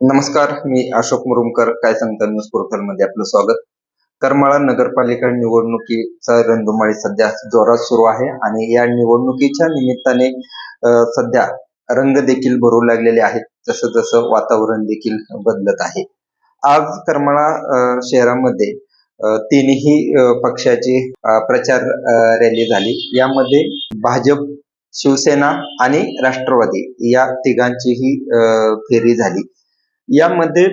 नमस्कार मी अशोक मुरुमकर काय सांगता न्यूज पोर्टलमध्ये आपलं स्वागत. करमाळा नगरपालिका निवडणुकीचा रणधुमाळी सध्या जोरात सुरू आहे आणि या निवडणुकीच्या निमित्ताने सध्या रंग देखील भरू लागलेले आहेत. जसं जसं वातावरण देखील बदलत आहे. आज करमाळा शहरामध्ये तिन्ही पक्षाची प्रचार रॅली झाली. यामध्ये भाजप शिवसेना आणि राष्ट्रवादी या तिघांचीही फेरी झाली. यामध्ये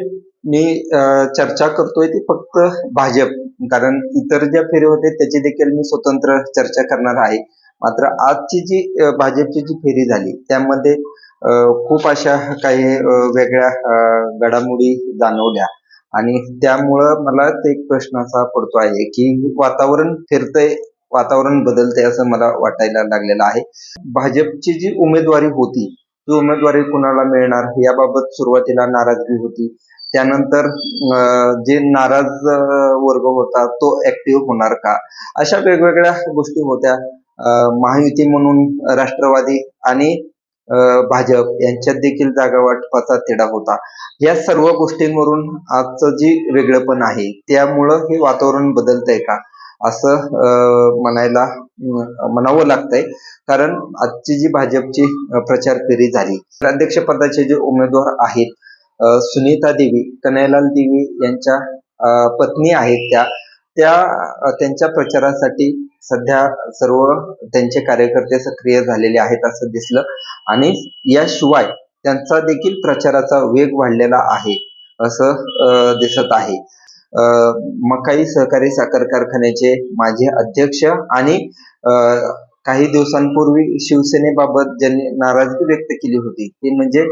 मी अ, चर्चा करतोय ती फक्त भाजप. कारण इतर ज्या फेरी होते त्याची देखील मी स्वतंत्र चर्चा करणार आहे. मात्र आजची जी भाजपची जी फेरी झाली त्यामध्ये खूप अशा काही वेगळ्या घडामोडी जाणवल्या. आणि त्यामुळं मला ते एक प्रश्न असा पडतो आहे की वातावरण फिरतंय वातावरण बदलतंय असं मला वाटायला लागलेलं आहे. भाजपची जी उमेदवारी होती ही उमेदवारी कुणाला मिळणार याबाबत सुरुवातीला नाराजगी होती. त्यानंतर जे नाराज वर्ग होता तो ऍक्टिव्ह होणार का? अशा वेगवेगळ्या गोष्टी होत्या. महायुती म्हणून राष्ट्रवादी आणि भाजप यांच्यात देखील जागा वाटपाचा तिढा होता. या सर्व गोष्टींवरून आजचं जी वेगळंपण आहे त्यामुळं हे वातावरण बदलतंय का? असं अं, म्हणायला म्हणावं लागतंय. कारण आजची जी भाजपची प्रचार फेरी झाली अध्यक्षपदाचे जे उमेदवार आहेत सुनीता देवी कन्हैयालाल देवी यांच्या पत्नी आहेत त्या त्या त्यांच्या प्रचारासाठी सध्या सर्व त्यांचे कार्यकर्ते सक्रिय झालेले आहेत असं दिसलं. आणि याशिवाय त्यांचा देखील प्रचाराचा वेग वाढलेला आहे असं दिसत आहे. मकाई सहकारी साखर कारखान्याचे माजी अध्यक्ष आणि अ, काही दिवसांपूर्वी शिवसेनेबाबत ज्यांनी नाराजगी व्यक्त केली होती ते म्हणजे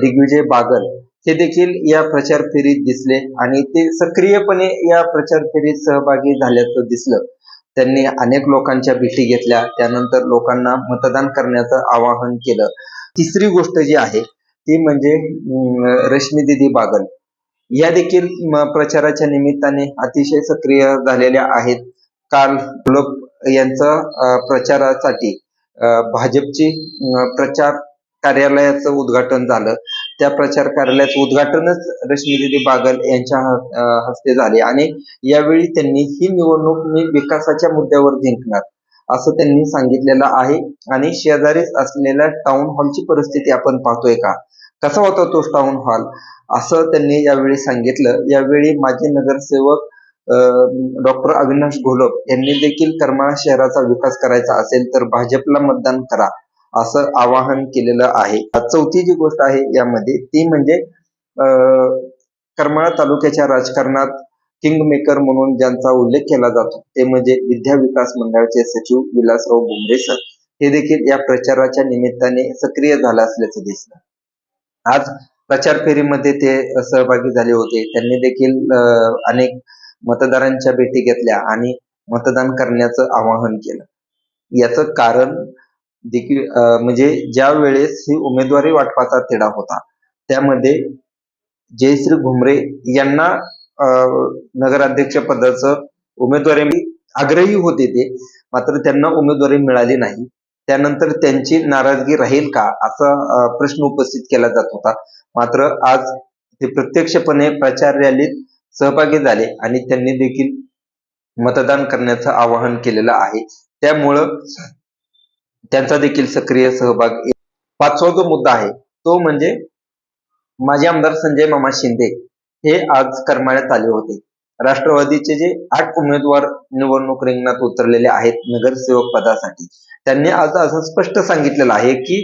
दिग्विजय बागल. हे देखील या प्रचार फेरीत दिसले आणि ते सक्रियपणे या प्रचार फेरीत सहभागी झाल्याचं दिसलं. त्यांनी अनेक लोकांच्या भेटी घेतल्या त्यानंतर लोकांना मतदान करण्याचं आवाहन केलं. तिसरी गोष्ट जी आहे ती म्हणजे रश्मी दिदी बागल. या देखील प्रचाराच्या निमित्ताने अतिशय सक्रिय झालेल्या आहेत. काल लोक यांचा प्रचारासाठी भाजपची प्रचार कार्यालयाचं उद्घाटन झालं. त्या प्रचार कार्यालयाचं उद्घाटनच रश्मीदिदी बागल यांच्या हस्ते झाले आणि यावेळी त्यांनी ही निवडणूक मी विकासाच्या मुद्द्यावर जिंकणार असं त्यांनी सांगितलेलं आहे. आणि शेजारीच असलेल्या टाउन हॉलची परिस्थिती आपण पाहतोय का? कसा होता तो टाउन हॉल असं त्यांनी यावेळी सांगितलं. यावेळी माजी नगरसेवक डॉक्टर अविनाश घोलप यांनी देखील करमाळा शहराचा विकास करायचा असेल तर भाजपला मतदान करा असं आवाहन केलेलं आहे. चौथी जी गोष्ट आहे यामध्ये ती म्हणजे करमाळा तालुक्याच्या राजकारणात किंग मेकर म्हणून ज्यांचा उल्लेख केला जातो ते म्हणजे विद्या विकास मंडळाचे सचिव विलासराव बुमरे सर हे देखील या प्रचाराच्या निमित्ताने सक्रिय झाले असल्याचं दिसलं. आज प्रचार फेरीमध्ये ते सहभागी झाले होते. त्यांनी देखील अनेक मतदारांच्या भेटी घेतल्या आणि मतदान करण्याचं आवाहन केलं. याचं कारण देखील म्हणजे ज्या वेळेस ही उमेदवारी वाटपाचा तिढा होता त्यामध्ये जयश्री घुमरे यांना नगराध्यक्ष पदाचं उमेदवारी आग्रही होते ते मात्र त्यांना उमेदवारी मिळाली नाही. त्यानंतर त्यांची नाराजगी राहील का असा प्रश्न उपस्थित केला जात होता. मात्र आज ते प्रत्यक्षपणे प्रचार रॅलीत सहभागी झाले आणि त्यांनी देखील मतदान करण्याचं आवाहन केलेलं आहे. त्यामुळं त्यांचा देखील सक्रिय सहभाग पाचवा जो मुद्दा आहे तो म्हणजे माजी आमदार संजय मामा शिंदे हे आज करमाळ्यात आले होते. राष्ट्रवादीचे जे आठ उमेदवार निवडणूक रिंगणात उतरलेले आहेत नगरसेवक पदासाठी त्यांनी आज असं स्पष्ट सांगितलेलं आहे की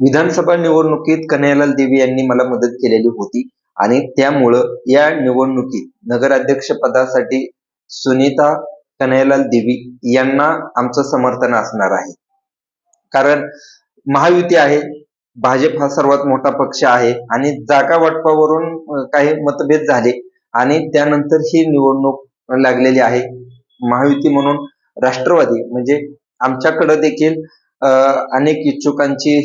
विधानसभा निवडणुकीत कन्हैयालाल देवी यांनी मला मदत केलेली होती आणि त्यामुळं या निवडणुकीत नगराध्यक्ष पदासाठी सुनीता कन्हैयालाल देवी यांना आमचं समर्थन असणार आहे. कारण महायुती आहे भाजप हा सर्वात मोठा पक्ष आहे आणि जागा वाटपावरून काही मतभेद झाले आणि त्यानंतर ही निवडणूक लागलेली आहे. महायुती म्हणून राष्ट्रवादी म्हणजे आमच्याकडे देखील अनेक इच्छुकांची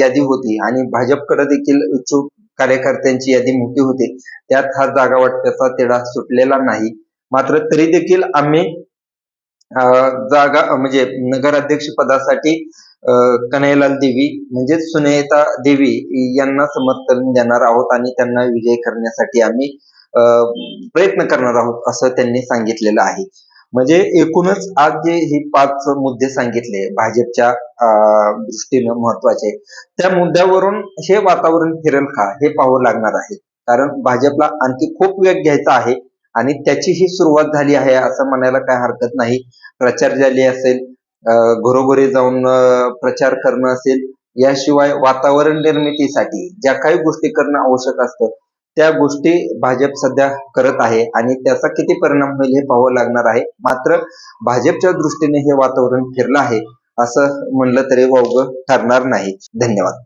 यादी होती आणि भाजपकडे देखील इच्छुक कार्यकर्त्यांची यादी मोठी होती. त्यात हा जागा वाटपाचा तिढा सुटलेला नाही. मात्र तरी देखील आम्ही अं, जागा म्हणजे नगराध्यक्ष पदासाठी अं, कन्हैयालाल देवी म्हणजेच सुनेता देवी यांना समर्थन देणार आहोत आणि त्यांना विजयी करण्यासाठी आम्ही प्रयत्न करणार आहोत असं त्यांनी सांगितलेलं आहे. म्हणजे एकूणच आज जे हे पाच मुद्दे सांगितले भाजपच्या दृष्टीनं महत्त्वाचे त्या मुद्द्यावरून हे वातावरण फिरेल का? हे पाहावं लागणार आहे. कारण भाजपला आणखी खूप वेग घ्यायचा आहे आणि त्याची ही सुरुवात झाली आहे असं म्हणायला काय हरकत नाही. प्रचार झाली असेल घरोघरी जाऊन प्रचार करणं असेल याशिवाय वातावरण निर्मितीसाठी ज्या काही गोष्टी करणं आवश्यक असतं त्या गोष्टी भाजप सध्या करत आहे आणि त्याचा किती परिणाम होईल हे पाहावं लागणार आहे. मात्र भाजपच्या दृष्टीने हे वातावरण फिरलं आहे असं म्हणलं तरी वावग ठरणार नाही. धन्यवाद.